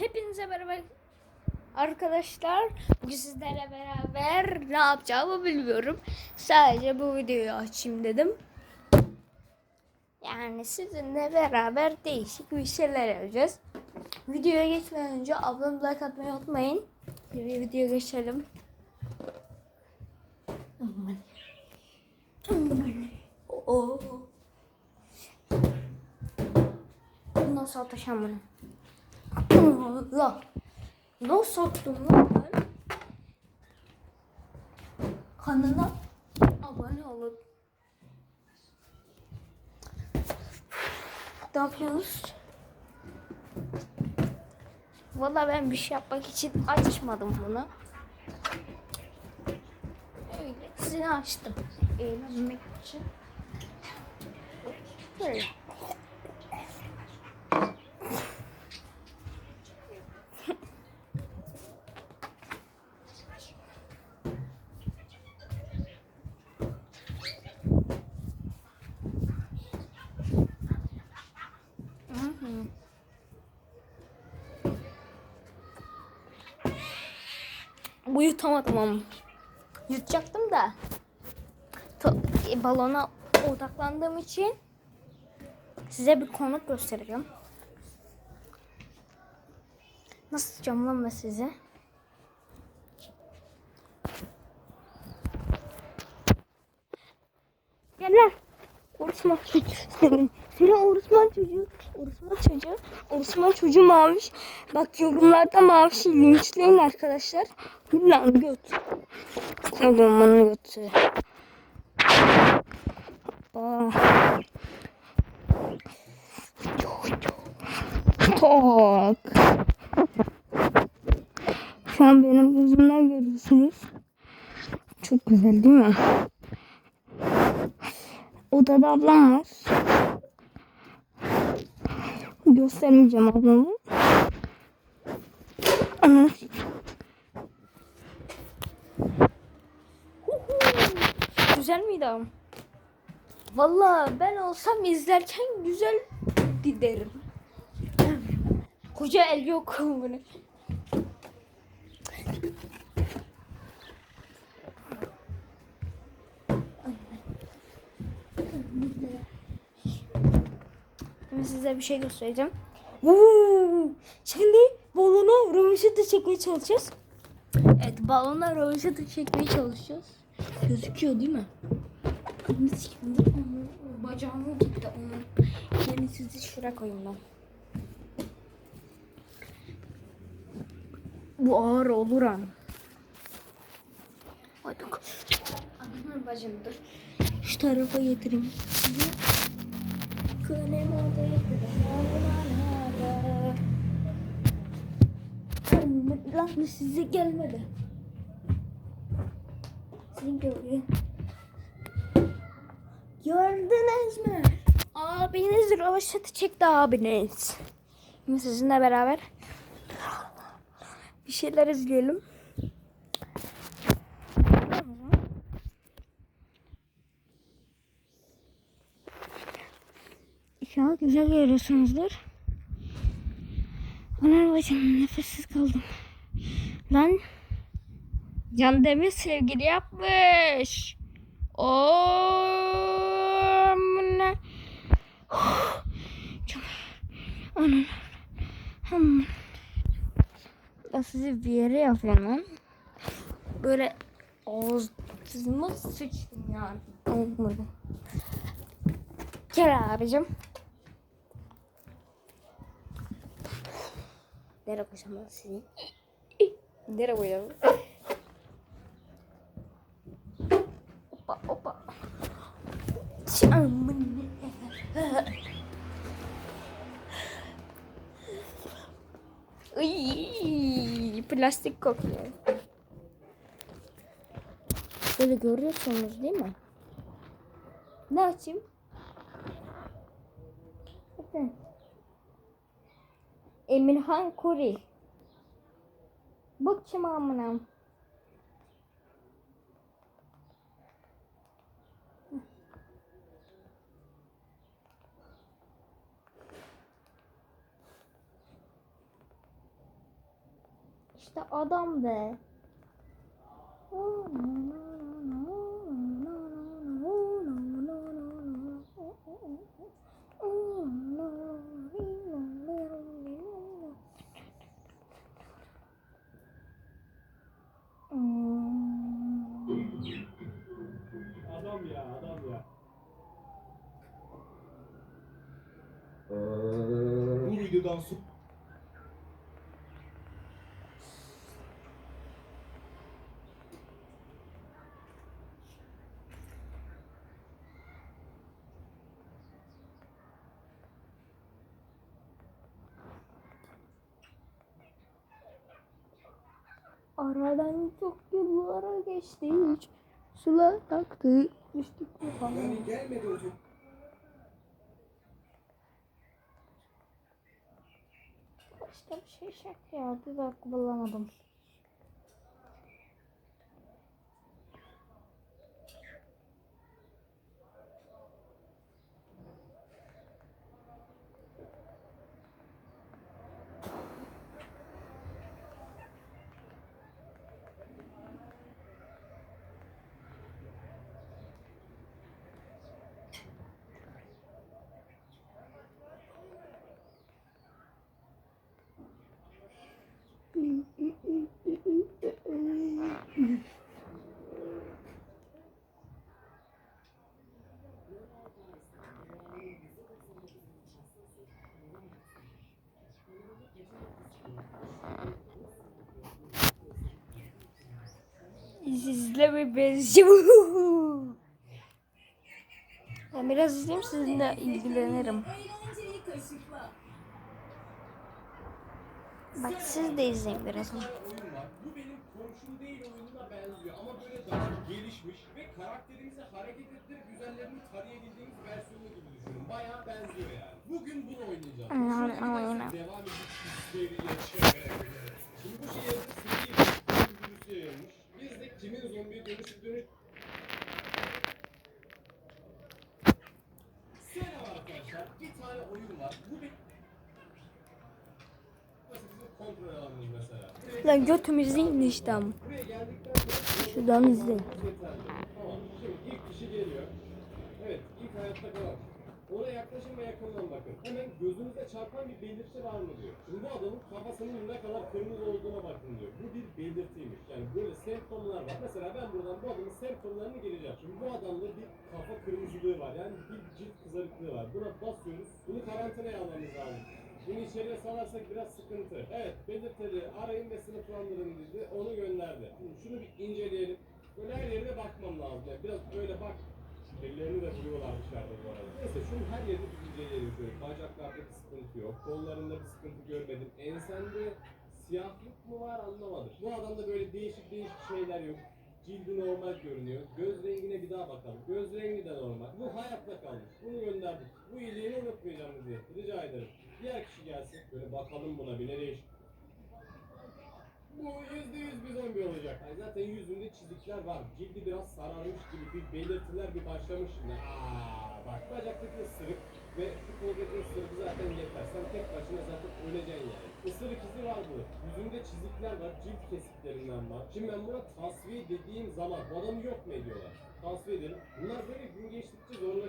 hepinize merhaba arkadaşlar. Bugün sizlerle beraber ne yapacağımı bilmiyorum. Sadece bu videoyu açayım dedim. Yani sizinle beraber değişik bir şeyler yapacağız. Videoya geçmeden önce ablam like atmayı unutmayın. Bir video geçelim. Aman. Nasıl atacağım bunu? Allah. Nasıl attım lan ben? Kanala abone olun. Ne yapıyoruz? Valla ben bir şey yapmak için açmadım bunu. Öylesine açtım. Eğlenmek için. Böyle. Bu yutamadım ama. Yutacaktım da. To- e, balona odaklandığım için size bir konuk göstereceğim. Nasıl tutacağım lan size? Gel lan. Orosman senin Orosman çocuğu. Orosman çocuğu. Orosman çocuğu maviş. Bak yorumlarda maviş linçleyin arkadaşlar. Lan göt. Adamın götü. Aa. Tak. Şu an benim gözümden görüyorsunuz. Çok güzel değil mi? Odada ablam var. Göstermeyeceğim ablamı. Ananı Güzel miydi ama? Valla ben olsam izlerken güzel derim. Koca el yok bunu. Size bir şey göstereceğim. Şimdi balona röveşata çekmeye çalışacağız. Evet balona röveşata çekmeye çalışacağız. Gözüküyor değil mi? Onun Bacağımı gitti onun. Yani sizi şuraya koyayım ben. Bu ağır olur an. Hadi. Anamın bacım dur. Şu tarafa getireyim. Odaya Lan size gelmedi. Seni görüyor. Gördünüz mü? Abiniz roşeti çekti abiniz. Şimdi sizinle beraber bir şeyler izleyelim. İnşallah güzel görüyorsunuzdur. Anam bacım nefessiz kaldım. Lan Can Demir sevgili yapmış. Oo, ne? Anam. Hmm. Ben sizi bir yere yapıyorum. Böyle ağzıma sıçtım yani. Olmadı. Gel abicim. Nereye koyacağım ben sizi? Nereye koyacağım? Hoppa hoppa. Aman. Iy, plastik kokuyor. Böyle görüyorsunuz değil mi? Ne açayım? Emirhan Kuri. Bak kim amına. İşte adam be. Adam ya adam ya. Bu videodan su Aradan çok yıllara geçti hiç sular taktı mü falan. yani gelmedi hocam. İşte bir şey şak ya bir dakika bulamadım. Sizle benziyor. Ben biraz izleyeyim sizinle ilgilenirim. Bak siz de izleyin biraz. Bu benim komşum değil oyununa benziyor ama böyle daha gelişmiş ve karakterimizi hareket ettirip üzerlerini tarayabildiğimiz versiyonu gibi düşünün. Bayağı benziyor yani. Bugün bunu Şöyle bir aynen. de devam edip seriye çevirebiliriz. Şimdi bu şey yazıp seri bir virüsü yayılmış. Biz de kimin zombiye dönüşüp dönüş... Selam arkadaşlar. Bir tane oyun var. Bu bir... Kontrol alanımız mesela. Direkt Lan götümü izleyin işte ama. Şuradan izleyin. Tamam. Şimdi ilk kişi geliyor. Evet, ilk hayatta kalan. Ona yaklaşın ve yakından bakın. Hemen gözünüze çarpan bir belirti var mı diyor. Şimdi bu adamın kafasının ne kadar kırmızı olduğuna bakın diyor. Bu bir belirtiymiş. Yani böyle semptomlar var. Mesela ben buradan bu adamın semptomlarını gireceğim. Şimdi bu adamda bir kafa kırmızılığı var. Yani bir cilt kızarıklığı var. Buna basıyoruz. Bunu karantinaya almamız lazım. Bunu içeriye salarsak biraz sıkıntı. Evet, belirtili arayın ve sınıflandırın dedi. Onu gönderdi. Şunu bir inceleyelim. Böyle her yerine bakmam lazım. Yani biraz böyle bak. Ellerini de vuruyorlar dışarıda bu arada. Neyse şunun her yerini bir inceleyelim şöyle. Bacaklarda bir sıkıntı yok. Kollarında bir sıkıntı görmedim. Ensende siyahlık mı var anlamadım. Bu adamda böyle değişik değişik şeyler yok. Cildi normal görünüyor. Göz rengine bir daha bakalım. Göz rengi de normal. Bu hayatta kalmış. Bunu gönderdik. Bu iyiliğini unutmayacağım diye. Rica ederim. Diğer kişi gelsin. Böyle bakalım buna bir ne değişik. Bu yüzde yüz bir zombi olacak. Yani zaten yüzünde çizikler var. Cildi biraz sararmış gibi bir belirtiler bir başlamış şimdi. Aa, bak bacaktaki ısırık ve şu koldaki ısırık zaten yeter. Sen tek başına zaten öleceksin yani. Isırık izi var bu. Yüzünde çizikler var. Cilt kesiklerinden var. Şimdi ben buna tasfiye dediğim zaman bu adamı yok mu ediyorlar? Tasfiye edelim. Bunlar böyle gün geçtikçe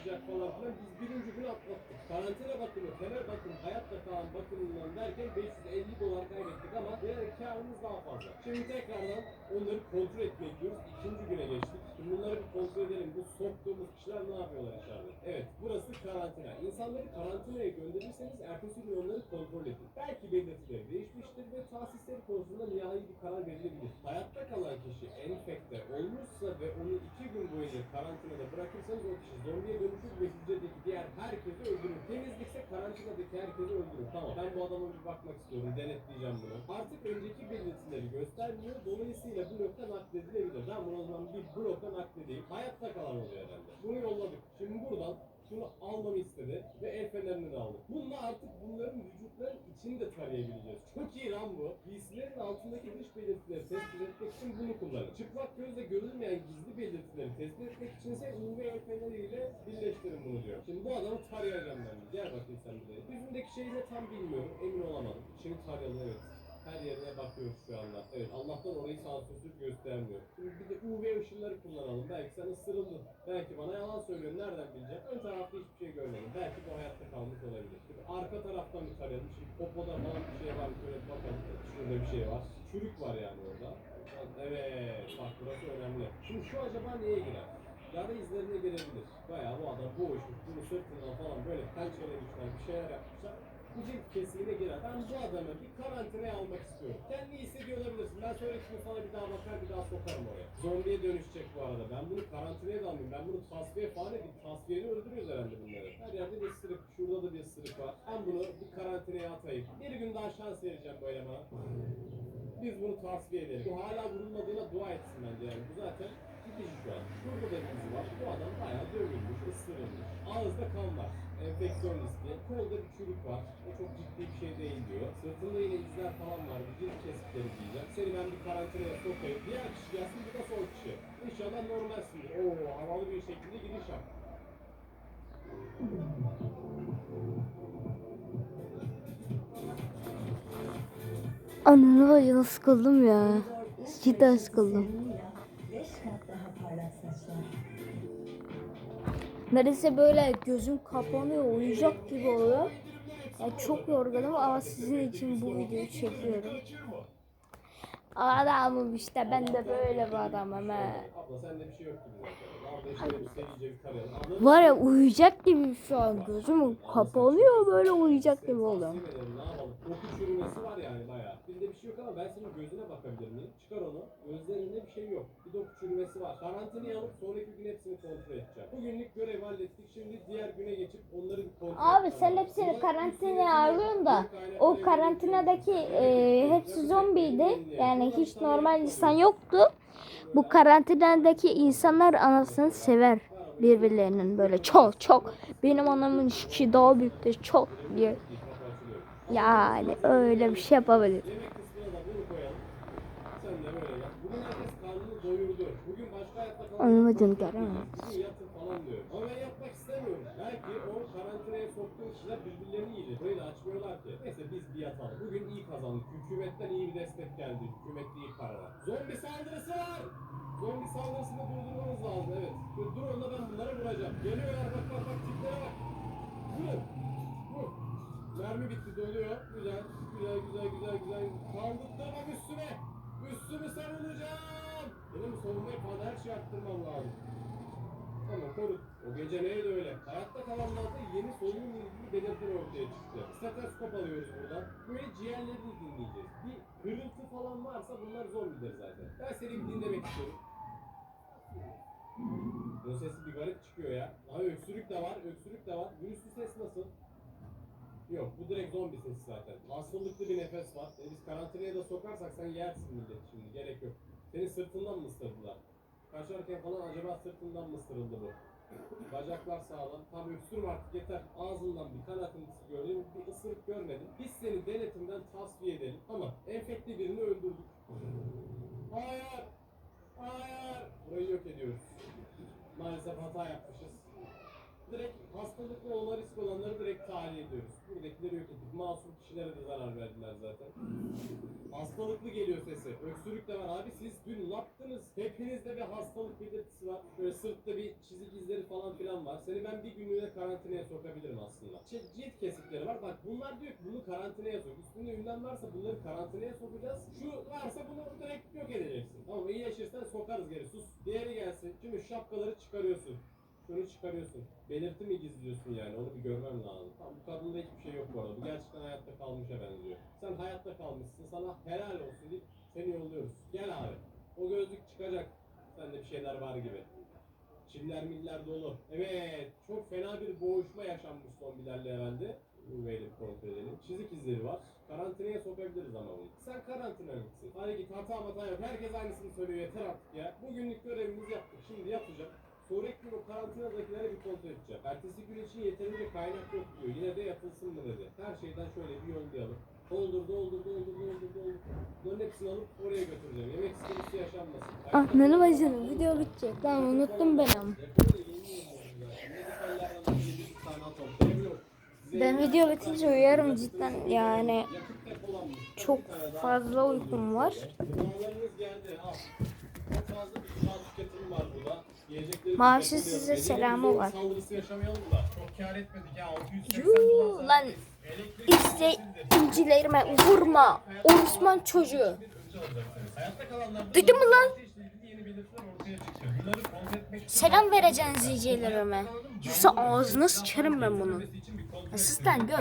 zorlaşacak falan filan. Biz birinci gün atlattık. Karantina bakımı, temel bakım, hayatta kalan bakımından derken 550 dolar kaybettik ama yani karımız daha fazla. Şimdi tekrardan onları kontrol etmeye gidiyoruz. İkinci güne geçtik. Bunları kontrol edelim. Bu soktuğumuz kişiler ne yapıyorlar içeride? Evet, burası karantina. İnsanları karantinaya gönderirseniz ertesi gün onları kontrol edin. Belki belirtileri değişmiştir ve tahsisleri konusunda nihai bir karar verilebilir. Hayatta kalan kişi enfekte olmuşsa ve onu iki gün boyunca karantinada bırakırsanız o kişi zombiye dönüşür ve hücredeki herkesi öldürür. Tamam ben bu adama bir bakmak istiyorum. Denetleyeceğim bunu. Artık önceki belirtileri göstermiyor. Dolayısıyla bu nokta nakledilebilir. Ben bunu o zaman bir bloka nakledeyim. Hayatta kalan oluyor herhalde. Bunu yolladık. Şimdi buradan şunu almamı istedi ve el fenerini de aldık. Bununla artık bunların vücutların içini de tarayabileceğiz. Çok iyi lan bu. Giysilerin altındaki dış belirtileri tespit etmek için bunu kullanın. Çıplak gözle görülmeyen gizli belirtileri tespit etmek içinse UV el feneriyle birleştirin bunu diyor. Şimdi bu adamı tarayacağım ben. Gel bakayım sen buraya. Yüzündeki şeyi de tam bilmiyorum. Emin olamadım. Şimdi tarayalım evet. Her yerine bakıyoruz şu anda. Evet Allah'tan orayı sansürsüz göstermiyor. Şimdi bir de UV ışınları kullanalım. Belki sen ısırıldın. Belki bana yalan söylüyorsun. Nereden bileceğim? Ön tarafta hiçbir şey görmedim. Belki bu hayatta kalmış olabilir. Şimdi arka taraftan bir tarayalım. Şimdi popoda falan bir şey var. Şöyle bakalım. Şurada bir şey var. Çürük var yani orada. Evet. Bak burası önemli. Şimdi şu acaba neye girer? Yara izlerine girebilir. Bayağı bu adam boğuşmuş. Bunu sırtından falan böyle pençelemişler. Bir şeyler yapmışlar. Kesiğine girer. Ben bu adamı bir karantinaya almak istiyorum. Kendi hissediyor olabilirsin. Ben sonraki gün sana bir daha bakar bir daha sokarım oraya. Zombiye dönüşecek bu arada. Ben bunu karantinaya da almayayım. Ben bunu tasfiye falan edeyim. Tasfiyeli öldürüyoruz herhalde bunları. Her yerde bir ısırık. Şurada da bir ısırık var. Ben bunu bir karantinaya atayım. Bir gün daha şans vereceğim bu elemana. Biz bunu tasfiye edelim. Bu hala vurulmadığına dua etsin bence yani. Bu zaten gidici şu an. Burada da bir var. Bu adam bayağı dövülmüş, ısırılmış. Ağızda kan var. Enfeksiyon riski. Kolda bir çürük var. O çok ciddi bir şey değil diyor. Sırtında yine izler falan var. Bir cilt kesikleri diyeceğim. Seni ben bir karantinaya sokayım. Diğer kişi gelsin bu da son kişi. İnşallah normalsin. Oo havalı bir şekilde giriş yap. Ananı bacını sıkıldım ya. Cidden sıkıldım. Neredeyse böyle gözüm kapanıyor, uyuyacak gibi oluyor. Ya çok yorgunum ama sizin için bu videoyu çekiyorum. Adamım işte ben de böyle bir adamım he. Şey Var ya uyuyacak gibi şu an gözüm kapanıyor böyle uyuyacak gibi oluyorum. Bizde bir şey yok ama ben senin gözüne bakabilir miyim? Çıkar onu. Gözlerinde bir şey yok. Bir doku çürümesi var. Karantinaya alıp sonraki gün hepsini kontrol edeceğim. Bugünlük görev hallettik. Şimdi diğer güne geçip onları bir kontrol Abi sen hepsini karantinaya alıyorsun da o karantinadaki e, hepsi zombiydi. Yani hiç normal insan yoktu. Bu karantinadaki insanlar anasını sever birbirlerinin böyle çok çok. Benim anamın işi daha çok büyük. Bir kapı açılıyor. Yani öyle bir şey yapabilir. Anlamadım, diyor. Ama ben yapmak istemiyorum. Belki o karantinaya soktuğun kişiler birbirlerini yiyecek. Burayı açmıyorlar ki. Neyse biz bir yatalım. Bugün iyi kazandık. Hükümetten iyi bir destek geldi. Hükümette iyi para var. Zombi saldırısı var. Zombi saldırısını durdurmamız lazım evet. Dur, onda ben bunlara vuracağım. Geliyorlar bak bak bak tiplere bak. Vur. Mermi bitti doluyor. Güzel, güzel, güzel, güzel, güzel. Kaldırtma üstüme. Üstümü savunacağım. Benim savunmayı falan her şeyi arttırmam lazım. Tamam korut. O gece neydi öyle? Hayatta kalanlarda yeni solunum ilgili belirtiler ortaya çıktı. Stetoskop alıyoruz buradan. Böyle ciğerlerini dinleyeceğiz. Bir hırıltı falan varsa bunlar zombidir zaten. Ben seni bir dinlemek istiyorum. Bu sesi bir garip çıkıyor ya. Abi öksürük de var, öksürük de var. Virüslü ses nasıl? Yok bu direkt zombi sesi zaten. Hastalıklı bir nefes var. E biz karantinaya da sokarsak sen yersin millet şimdi. Gerek yok. Seni sırtından mı ısırdılar? Kaçarken falan acaba sırtından mı ısırıldı bu? Bacaklar sağlam. Tam öksürme artık yeter. Ağzından bir kan akıntısı gördüm. Bir ısırık görmedim. Biz seni denetimden tasfiye edelim. Ama enfekte birini öldürdük. Hayır! Hayır! Burayı yok ediyoruz. Maalesef hata yapmışız. Direkt hastalıklı olma risk olanları direkt tahliye ediyoruz. Buradakileri yok ettik. Masum kişilere de zarar verdiler zaten. Hastalıklı geliyor sesi. Öksürük de var. Abi siz dün ne yaptınız? Hepinizde bir hastalık belirtisi var. Böyle sırtta bir çizik izleri falan filan var. Seni ben bir günlüğüne karantinaya sokabilirim aslında. Şey, cilt kesikleri var. Bak bunlar diyor ki bunu karantinaya sok. Üstünde ünlem varsa bunları karantinaya sokacağız. Şu varsa bunu direkt yok edeceksin. Tamam iyileşirsen sokarız geri. Sus. Diğeri gelsin. Şimdi şapkaları çıkarıyorsun. Şunu çıkarıyorsun. Belirti mi gizliyorsun yani? Onu bir görmem lazım. Tamam, bu kadında hiçbir şey yok bu arada. Bu gerçekten hayatta kalmışa benziyor. Sen hayatta kalmışsın. Sana helal olsun deyip seni yolluyoruz. Gel abi. O gözlük çıkacak. Sende bir şeyler var gibi. Çiller miller dolu. Evet. Çok fena bir boğuşma yaşanmış zombilerle herhalde. Bir kontrol edelim. Çizik izleri var. Karantinaya sokabiliriz ama bunu. Sen karantina gitsin. Hadi git hata hata yok. Herkes aynısını söylüyor. Yeter artık ya. Bugünlük görevimizi yaptık. Şimdi yapacağım. Sonraki gün o karantinadakileri bir kontrol edeceğim. Ertesi gün için yeterince kaynak yok diyor. Yine de yapılsın mı dedi. Her şeyden şöyle bir yollayalım. Doldur, doldur, doldur, doldur, doldur. Bunların hepsini alıp oraya götüreceğim. Yemek sıkıntısı yaşanmasın. Ah nene bacını video bitecek. Lan unuttum ben ama. Ben video bitince uyarım cidden yani. Çok fazla uykum var. Çok fazla bir gıda tüketimi var burada. Maaşı size selamı var. Saldırısı yaşamayalım da. Çok kar etmedik ya. 680 Yuh, dolar lan izleyicilerime vurma. Osman çocuğu. Duydun mu lan? Selam vereceksin izleyicilerime. Yoksa ağzına sıçarım ben bunu. Asistan göt.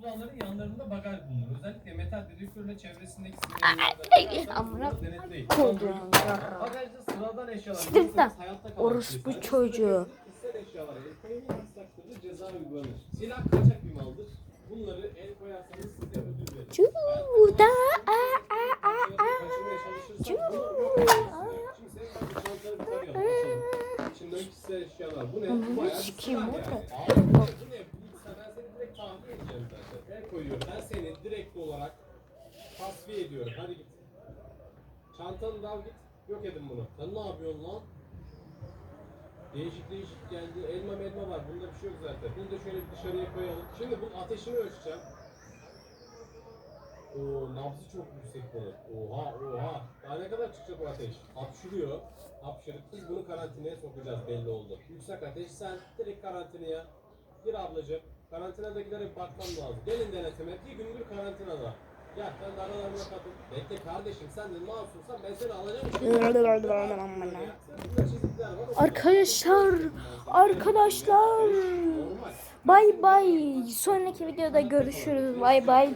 Kullananların yanlarında bagaj bulunur. Özellikle metal dedektörüne çevresindeki sinirlerden amına denetleyin. Bagajda sıradan eşyalar. Kalan Orospu çocuğu. kişisel eşyalara el koymayı yasakladığı ceza uygulanır. Silah kaçak bir maldır. Bunları el koyarsanız size ödül verir. Aa, aa. Kaçırmaya çalışırsak bunu yok edersiniz. Şimdi kişisel eşyalar. Bu ne? Bu bayağı bir silah yani. ne? Abi bu ne? Bu ne? Bu Ben seni direkt tahmin edeceğim zaten. El koyuyorum. Ben seni direkt olarak tasfiye ediyorum. Hadi git. Çantanı da al Yok edin bunu. Sen ne yapıyorsun lan? Değişik değişik geldi. Elma melma var. Bunda bir şey yok zaten. Bunu da şöyle dışarıya koyalım. Şimdi bunun ateşini ölçeceğim. Oo nabzı çok yüksek bunun. Oha oha. Daha ne kadar çıkacak o ateş? Hapşırıyor. Hapşırık. Biz bunu karantinaya sokacağız belli oldu. Yüksek ateş sen direkt karantinaya. Gir ablacığım. Karantinadakilere bir bakmam lazım. Gelin denetime. Bir gündür karantinada. Gel ben de aralarına katıl. Bekle kardeşim sen de masumsan ben seni alacağım. Sırtında çizikler var. Arkadaşlar, arkadaşlar. Bay bay. Sonraki videoda görüşürüz. Bay bay.